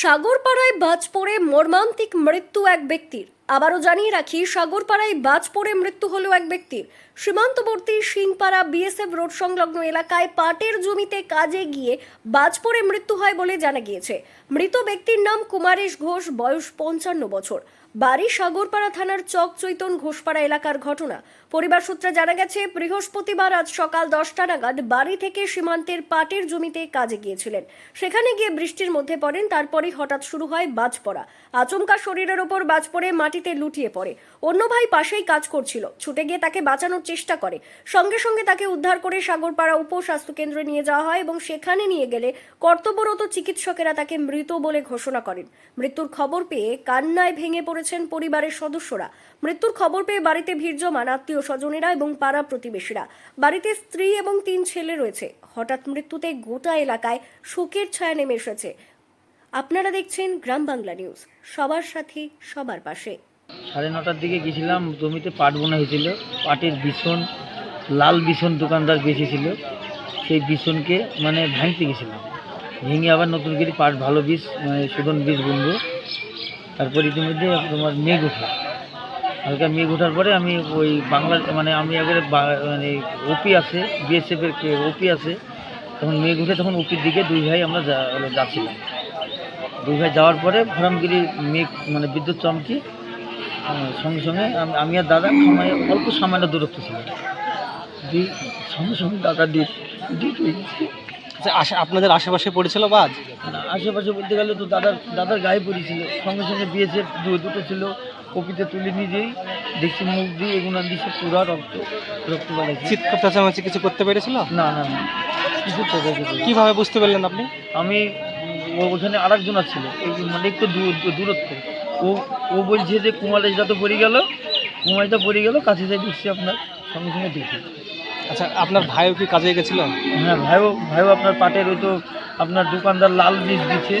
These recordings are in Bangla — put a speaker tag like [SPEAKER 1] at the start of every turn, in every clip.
[SPEAKER 1] সাগরপাড়ায় বাজ পড়ে মর্মান্তিক মৃত্যু এক ব্যক্তির। আবারও জানিয়ে রাখি, সাগরপাড়ায় বাজ পড়ে মৃত্যু হলো এক ব্যক্তির। সীমান্তবর্তী সিংপাড়া বিএসএফ রোড সংলগ্ন এলাকায় পাটের জমিতে কাজে গিয়ে বাজ পড়ে মৃত্যু হয় বলে জানা গিয়েছে। মৃত ব্যক্তির নাম কুমারেশ ঘোষ, বয়স পঞ্চান্ন বছর। বাড়ি সাগরপাড়া থানার চক চৈতন ঘোষপাড়া এলাকার ঘটনা। পরিবার সূত্রে জানা গেছে, বৃহস্পতিবার আজ সকাল দশটা নাগাদ বাড়ি থেকে সীমান্তের পাটের জমিতে কাজে গিয়েছিলেন। সেখানে গিয়ে বৃষ্টির মধ্যে পড়েন, তারপরেই হঠাৎ শুরু হয় বাজ পড়া আচমকা শরীরের ওপর বাজ পড়ে মাটিতে লুটিয়ে পড়ে। অন্য ভাই পাশেই কাজ করছিল, ছুটে গিয়ে তাকে বাঁচানোর চেষ্টা করে। সঙ্গে সঙ্গে তাকে উদ্ধার করে সাগরপাড়া উপস্বাস্থ্য কেন্দ্রে নিয়ে যাওয়া হয় এবং সেখানে নিয়ে গেলে কর্তব্যরত চিকিৎসকেরা তাকে মৃত বলে ঘোষণা করেন। মৃত্যুর খবর পেয়ে কান্নায় ভেঙে পড়েছেন পরিবারের সদস্যরা। মৃত্যুর খবর পেয়ে বাড়িতে ভিড় জমান আত্মীয় স্বজনেরা এবং পাড়া প্রতিবেশীরা। বাড়িতে স্ত্রী এবং তিন ছেলে রয়েছে। হঠাৎ মৃত্যুতে গোটা এলাকায় শোকের ছায়া নেমে এসেছে। আপনারা দেখছেন গ্রাম বাংলা নিউজ। সবার সাথে, সবার পাশে।
[SPEAKER 2] সাড়ে নটার দিকে গেছিলাম, জমিতে পাট বোনা হয়েছিল। পাটের বিছন, লাল বিছন দোকানদার বেঁচেছিল। সেই বিছনকে মানে ভাঙতে গেছিলাম। ভেঙে আবার নতুন করে পাট, ভালো বীজ মানে সুগন বীজ বুনবো। তারপর ইতিমধ্যে তোমার মেঘ ওঠে। হালকা মেঘ ওঠার পরে আমি ওই বাংলা মানে আমি আগে বা- মানে ওপি আছে বিএসএফের ওপি আছে, তখন মেঘ উঠে তখন ওপির দিকে দুই ভাই আমরা যাচ্ছিলাম। দুই ভাই যাওয়ার পরে ফরামগিরি মেঘ মানে বিদ্যুৎ চমকি সঙ্গে সঙ্গে আমি- আর দাদা সময়, অল্প সামান্য দূরত্ব ছিল। সঙ্গে সঙ্গে দাদা গেছে
[SPEAKER 3] আচ্ছা আশা আপনাদের আশেপাশে পড়েছিল বাজ
[SPEAKER 2] আশেপাশে বলতে গেলে তো দাদার দাদার গায়ে পড়েছিল। সঙ্গে সঙ্গে বিএসএফ দুটো ছিল। কপিতে তুলে নিজেই দেখছি মুখ দিয়ে এগুলো দিচ্ছে পুরা রক্ত রক্ত বাড়াইছে
[SPEAKER 3] চিৎকার চেঁচামেচি কিছু করতে পেরেছিল?
[SPEAKER 2] না না না। কিছু
[SPEAKER 3] কীভাবে বুঝতে পারলেন আপনি?
[SPEAKER 2] আমি ও- ওখানে আর একজন ছিল এই মানে একটু দূর- দূর- দূরত্ব। ও ও বলছে যে কুমারেশটা তো পড়ে গেল। কুমারটা পড়ে গেল কাছে যাই দেখছি আপনার। সঙ্গে সঙ্গে দেখি।
[SPEAKER 3] আচ্ছা আপনার ভাইও কি কাজে গেছিল?
[SPEAKER 2] হ্যাঁ ভাইও ভাইও আপনার পাটের ওই তো আপনার দোকানদার লাল বীজ দিচ্ছে।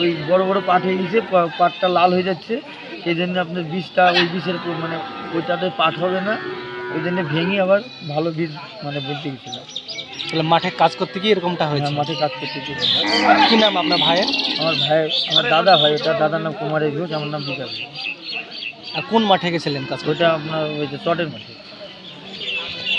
[SPEAKER 2] ওই বড় বড় পাট হয়ে গেছে পাটটা লাল হয়ে যাচ্ছে। সেই জন্য আপনার বীজটা ওই বীজের মানে ওইটাতে পাট হবে না। ওই জন্য ভেঙে আবার ভালো বীজ মানে বলতে গেছিল
[SPEAKER 3] তাহলে মাঠে কাজ করতে গিয়ে এরকমটা হয়েছে?
[SPEAKER 2] হ্যাঁ, মাঠে কাজ করতে গিয়ে।
[SPEAKER 3] কি নাম আপনার ভাইয়ের?
[SPEAKER 2] আমার ভাই আমার দাদা ভাই ওটা দাদার নাম কুমারেশ ঘোষ আমার নাম বিকাশ।
[SPEAKER 3] আর কোন মাঠে গেছিলেন কাজ
[SPEAKER 2] ওইটা আপনার ওই যে চটের মাঠে।